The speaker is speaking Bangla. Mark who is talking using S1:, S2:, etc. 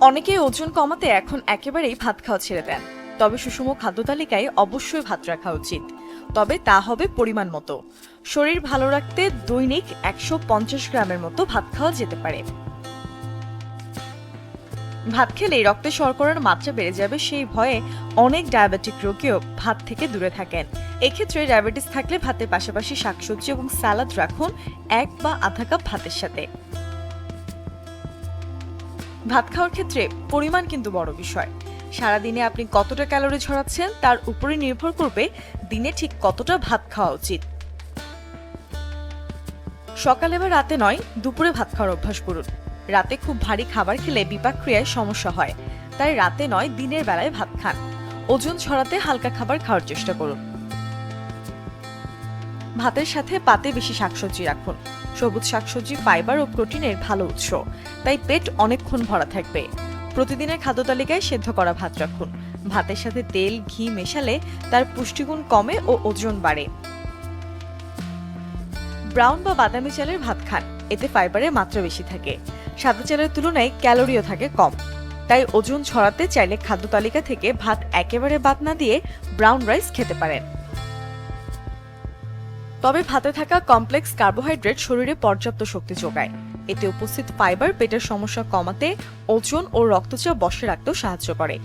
S1: অনেকেই ওজন কমাতে এখন একেবারেই ভাত খাওয়া ছেড়ে দেন। তবে সুষম খাদ্য তালিকায় অবশ্যই ভাত রাখা উচিত। তবে তা হবে পরিমাণ মতো। শরীর ভালো রাখতে দৈনিক একশো পঞ্চাশ গ্রামের মতো ভাত খাওয়া যেতে পারে। ভাত খেলেই রক্তে শর্করার মাত্রা বেড়ে যাবে সেই ভয়ে অনেক ডায়াবেটিক রোগীও ভাত থেকে দূরে থাকেন। এক্ষেত্রে ডায়াবেটিস থাকলে ভাতের পাশাপাশি শাকসবজি এবং সালাদ রাখুন এক বা আধা কাপ ভাতের সাথে। ভাত খাওয়ার ক্ষেত্রে পরিমাণ কিন্তু বড় বিষয়। সারাদিনে আপনি কতটা ক্যালোরি ঝরাচ্ছেন তার উপরে নির্ভর করবে দিনে ঠিক কতটা ভাত খাওয়া উচিত। সকালে বা রাতে নয়, দুপুরে ভাত খাওয়ার অভ্যাস করুন। রাতে খুব ভারী খাবার খেলে বিপাক ক্রিয়ায় সমস্যা হয়। তাই রাতে নয়, দিনের বেলায় ভাত খান। ওজন ছড়াতে হালকা খাবার খাওয়ার চেষ্টা করুন। ভাতের সাথে পাতে বেশি শাকসবজি রাখুন। সবুজ শাকসবজি, ফাইবার ও প্রোটিনের ভালো উৎস। তাই পেট অনেকক্ষণ ভরা থাকবে। প্রতিদিনের খাদ্য তালিকায় সেদ্ধ করা ভাত রাখুন। ভাতের সাথে তেল, ঘি মেশালে তার পুষ্টিগুণ কমে ও ওজন বাড়ে। ব্রাউন বা বাদামি চালের ভাত খান। এতে ফাইবারের মাত্রা বেশি থাকে। সাদা চালের তুলনায় ক্যালোরিও থাকে কম। তাই ওজন ছড়াতে চাইলে খাদ্য তালিকা থেকে ভাত একেবারে বাদ না দিয়ে ব্রাউন রাইস খেতে পারেন। তবে ভাতে থাকা কমপ্লেক্স কার্বোহাইড্রেট শরীরে পর্যাপ্ত শক্তি যোগায়। এতে উপস্থিত ফাইবার পেটের সমস্যা কমাতে ওজন ও রক্তচাপ বসে রাখতেও সাহায্য করে।